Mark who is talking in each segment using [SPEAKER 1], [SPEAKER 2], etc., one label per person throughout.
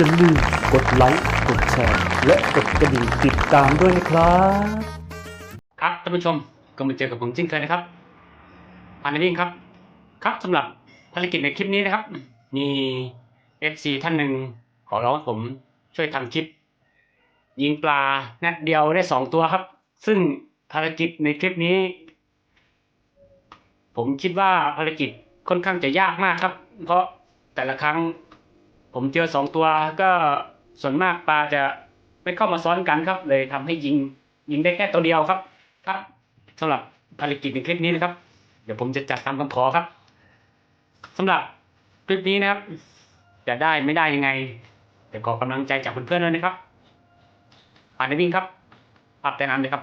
[SPEAKER 1] อ
[SPEAKER 2] ย่าลืมกดไลค์กดแชร์และกดกระดิ่งติดตามด้วยนะครับ
[SPEAKER 1] ครับท่านผู้ชมก็มาเจอกับผมจริงเคยนะครับปานนิ่งครับ ครับสำหรับภารกิจในคลิปนี้นะครับ มีเอฟซีท่านหนึ่งขอร้องผมช่วยทำคลิป ยิงปลานัดเดียวได้สองตัวครับ ซึ่งภารกิจในคลิปนี้ ผมคิดว่าภารกิจค่อนข้างจะยากมากครับ เพราะแต่ละครั้ง ผมเจอสองตัวก็ส่วนมากปลาจะไม่เข้ามาซ้อนกันครับ เลยทำให้ยิงยิงได้แค่ตัวเดียวครับ ครับสำหรับภารกิจในคลิปนี้นะครับ เดี๋ยวผมจะจัดตามคำขอครับสำหรับคลิปนี้นะครับ จะได้ไม่ได้ยังไงเดี๋ยวขอกำลังใจจากเพื่อนๆด้วยนะครับผ่านในวิ่งครับภาพแต่น้ำเลยครับ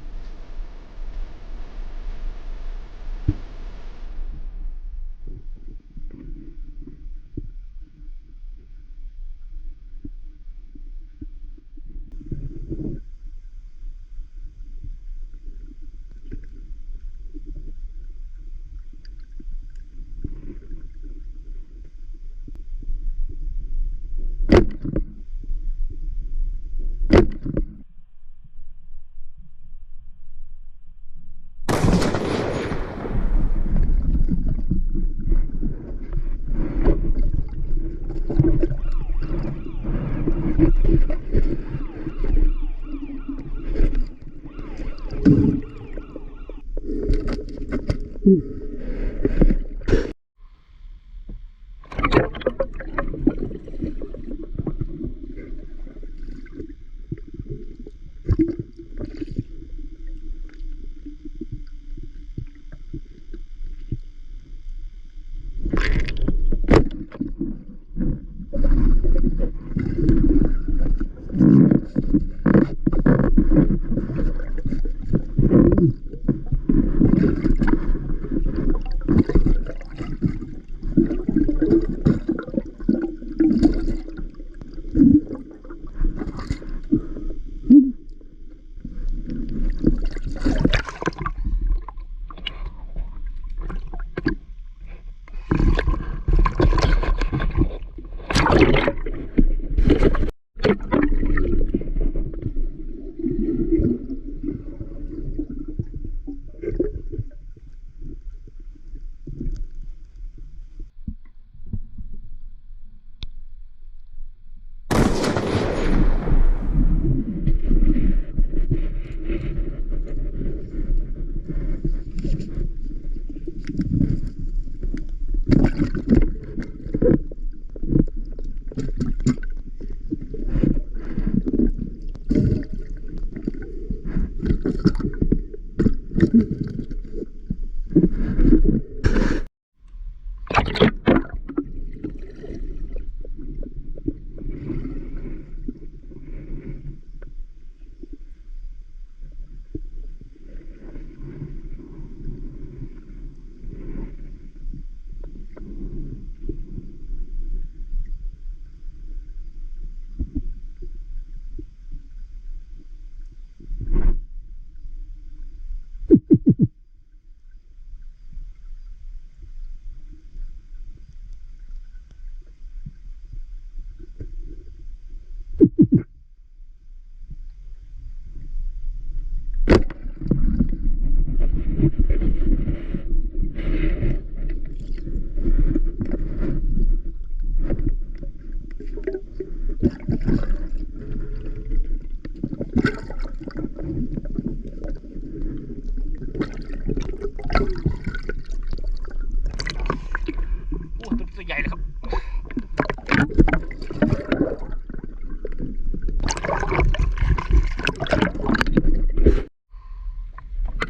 [SPEAKER 2] Mm-hmm.
[SPEAKER 1] Thank you.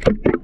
[SPEAKER 1] Thank you.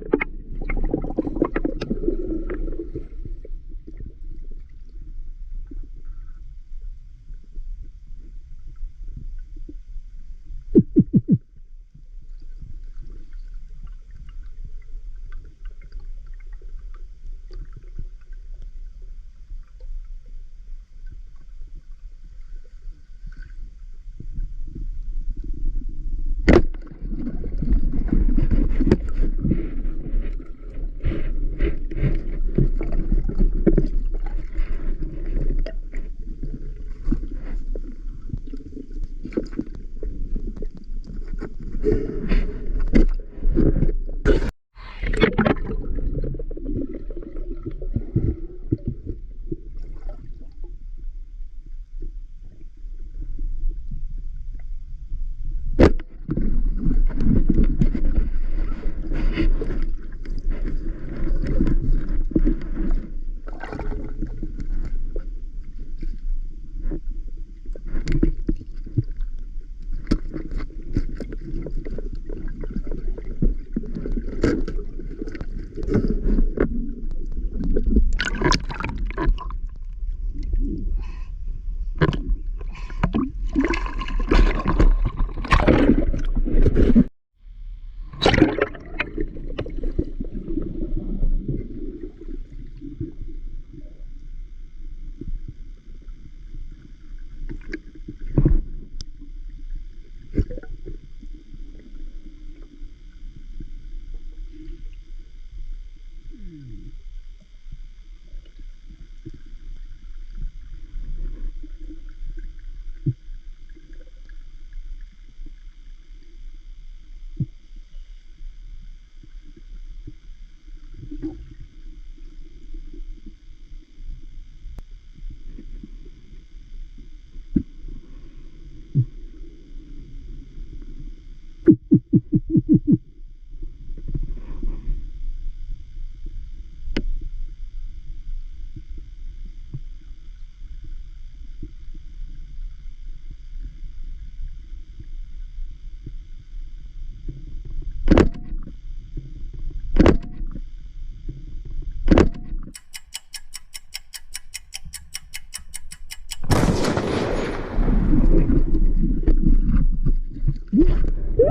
[SPEAKER 1] ใ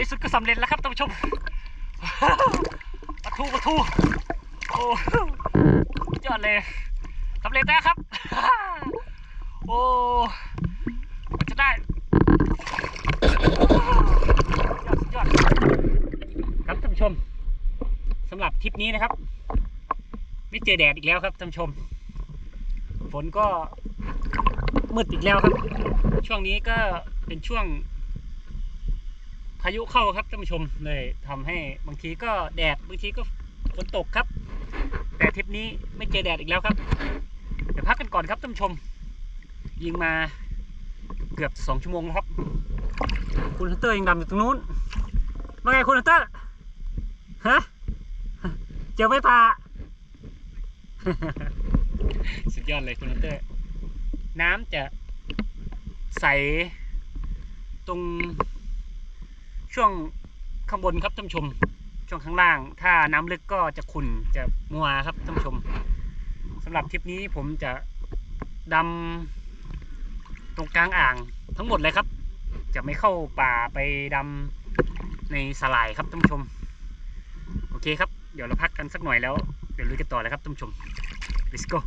[SPEAKER 1] นสุดก็สำเร็จแล้วครับท่านผู้ชมปะทูปะทูโอ้ยอดเลยสำเร็จแล้วครับ โอ้มันจะได้สุดยอดสุดยอดครับท่านผู้ชม สำหรับทริปนี้นะครับ ไม่เจอแดดอีกแล้วครับท่านชม ฝนก็มืดอีกแล้วครับ ช่วงนี้ก็เป็นช่วง พายุเข้าครับท่านผู้ชมเลยทำให้บางทีก็แดดบางทีก็ฝนตกครับ แต่ทริปนี้ไม่เจอแดดอีกแล้วครับ เดี๋ยวพักกันก่อนครับท่านผู้ชม ยิงมาเกือบสองชั่วโมงแล้วครับ คุณฮันเตอร์ยังดำอยู่ตรงนู้นว่าไงคุณฮันเตอร์ฮะ เจอไม่ปลาสุดยอดเลยคุณฮัเตอร์ น้ำจะใสตรงช่วงข้างบนครับท่านผู้ชม ช่วงข้างล่าง ถ้าน้ำลึกก็จะขุ่นจะมัวครับท่านผู้ชมสำหรับทริปนี้ผมจะดำตรงกลางอ่างทั้งหมดเลยครับ จะไม่เข้าป่าไปดำในสลายครับท่านผู้ชม โอเคครับ เดี๋ยวเราพักกันสักหน่อยแล้ว เดี๋ยวลุยกันต่อเลยครับท่านผู้ชม let's go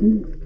[SPEAKER 1] Mm-hmm.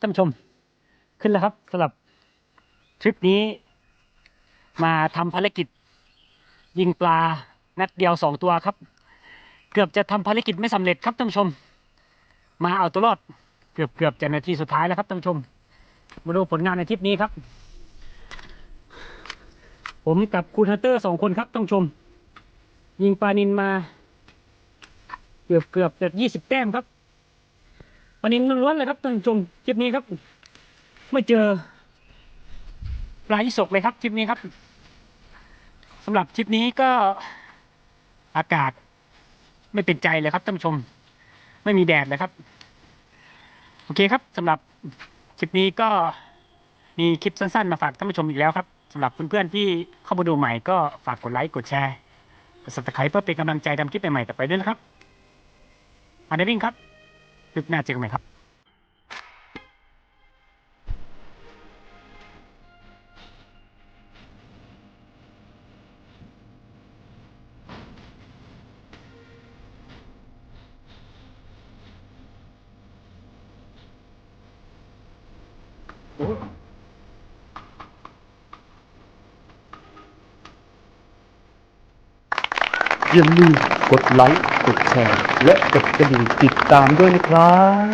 [SPEAKER 1] ท่านผู้ชมขึ้นแล้วครับสำหรับทริปนี้ มาทำภารกิจ ยิงปลานัดเดียวสองตัวครับ เกือบจะทำภารกิจไม่สำเร็จครับท่านผู้ชม มาเอาตัวรอดเกือบเกือบจะนาทีสุดท้ายแล้วครับท่านผู้ชม มาดูผลงานในทริปนี้ครับ ผมกับคุณฮันเตอร์สองคนครับท่านผู้ชม ยิงปลานินมา เกือบเกือบจะยี่สิบแต้มครับ ปลานินล้วนเลยครับท่านผู้ชมทริปนี้ครับ ไม่เจอปลายี่สกเลยครับทริปนี้ครับสำหรับทริปนี้ก็อากาศไม่เป็นใจเลยครับท่านผู้ชม ไม่มีแดดเลยครับ โอเคครับสำหรับคลิปนี้ก็มีคลิปสั้นๆ มาฝากท่านผู้ชมอีกแล้วครับสำหรับเพื่อนๆที่เข้ามาดูใหม่ก็ฝากกดไลค์กดแชร์กด subscribe เพื่อเป็นกำลังใจทำคลิปใหม่ๆต่อไปด้วยนะครับอันนี้วิ่งครับ คลิปหน้าเจอกันใหม่ครับ
[SPEAKER 2] อย่าลืมกดไลค์ ดแชร์ และกดกระดิ่งติดตามด้วยนะครับ